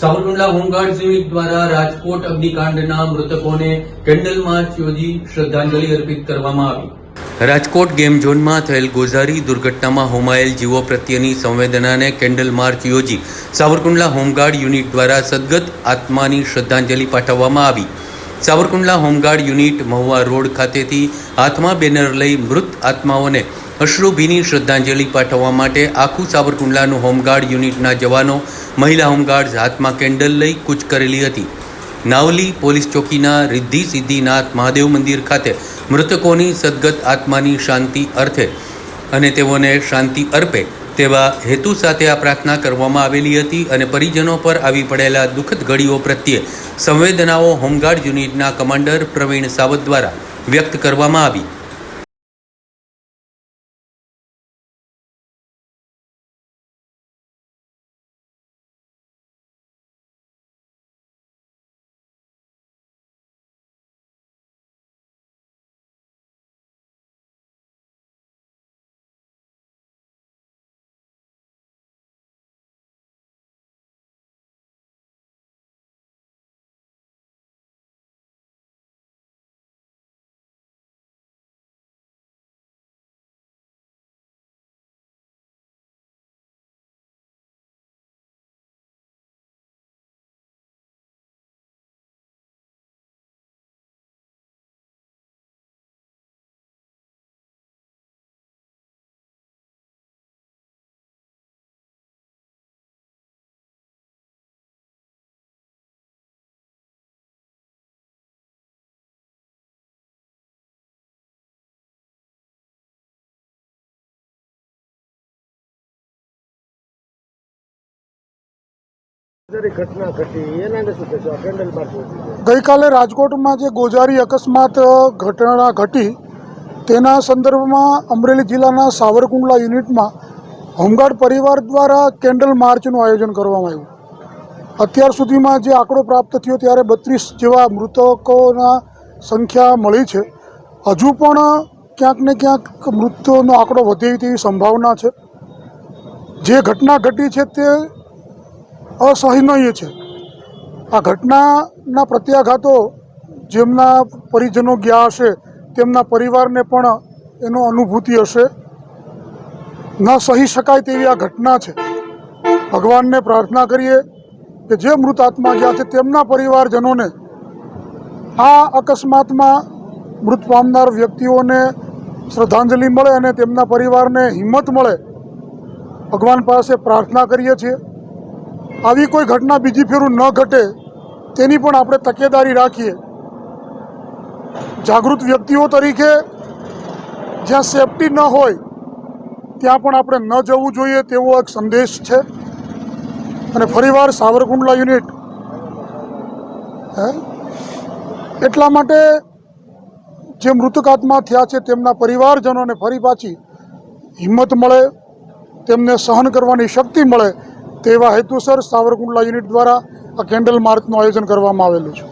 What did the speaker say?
Savarkundla home guard unit દ્વારા રાજકોટ અગ્નિકાંડના મૃતકોને કેન્ડલ માર્ચ યોજી શ્રદ્ધાંજલિ અર્પિત કરવામાં આવી. રાજકોટ ગેમ ઝોનમાં થયેલ ગોઝારી દુર્ઘટનામાં હોમાયેલ જીવો પ્રત્યેની સંવેદનાને કેન્ડલ માર્ચ યોજી સાવરકુંડલા હોમગાર્ડ યુનિટ દ્વારા સદગત આત્માની શ્રદ્ધાંજલિ પાઠવવામાં આવી. Savarkundla home guard unit Mahuva road ખાતેથી હાથમાં બેનર લઈ મૃત આત્માઓને અશ્રુભીની શ્રદ્ધાંજલિ પાઠવવા માટે આખું સાવરકુંડલાનું હોમગાર્ડ યુનિટના જવાનો મહિલા હોમગાર્ડ્સ હાથમાં કેન્ડલ લઈ કૂચ કરેલી હતી. નાવલી પોલીસ ચોકીના રિદ્ધિ સિદ્ધિનાથ મહાદેવ મંદિર ખાતે મૃતકોની સદગત આત્માની શાંતિ અર્થે અને તેઓને શાંતિ અર્પે તેવા હેતુ સાથે આ પ્રાર્થના કરવામાં આવેલી હતી અને પરિજનો પર આવી પડેલા દુઃખદ ઘડીઓ પ્રત્યે સંવેદનાઓ હોમગાર્ડ યુનિટના કમાન્ડર પ્રવીણ સાવત દ્વારા વ્યક્ત કરવામાં આવી. ગઈકાલે રાજકોટમાં જે ગોજારી અકસ્માત ઘટના ઘટી, તેના સંદર્ભમાં અમરેલી જિલ્લાના સાવરકુંડલા યુનિટમાં હોમગાર્ડ પરિવાર દ્વારા કેન્ડલ માર્ચનું આયોજન કરવામાં આવ્યું. અત્યાર સુધીમાં જે આંકડો પ્રાપ્ત થયો ત્યારે બત્રીસ જેવા મૃતકોના સંખ્યા મળી છે. હજુ પણ ક્યાંક ને ક્યાંક મૃત્યુનો આંકડો વધે તેવી સંભાવના છે. જે ઘટના ઘટી છે તે અસહનીય છે. આ ઘટનાના પ્રત્યાઘાતો જેમના પરિજનો ગયા હશે, તેમના પરિવારને પણ એનો અનુભૂતિ હશે. ન સહી શકાય તેવી આ ઘટના છે. ભગવાનને પ્રાર્થના કરીએ કે જે મૃત આત્મા ગયા છે, તેમના પરિવારજનોને આ અકસ્માતમાં મૃત પામનાર વ્યક્તિઓને શ્રદ્ધાંજલિ મળે અને તેમના પરિવારને હિંમત મળે. ભગવાન પાસે પ્રાર્થના કરીએ છીએ. આવી કોઈ ઘટના બીજી ફેરું ન ઘટે, તેની પણ આપણે તકેદારી રાખીએ. જાગૃત વ્યક્તિઓ તરીકે જ્યાં સેફટી ન હોય, ત્યાં પણ આપણે ન જવું જોઈએ તેવો એક સંદેશ છે. અને ફરીવાર સાવરકુંડલા યુનિટ એટલા માટે જે મૃતક આત્મા થયા છે તેમના પરિવારજનોને ફરી પાછી હિંમત મળે, તેમને સહન કરવાની શક્તિ મળે તેવા હેતુસર સાવરકુંડલા યુનિટ દ્વારા આ કેન્ડલ માર્ચનું આયોજન કરવામાં આવેલું છે.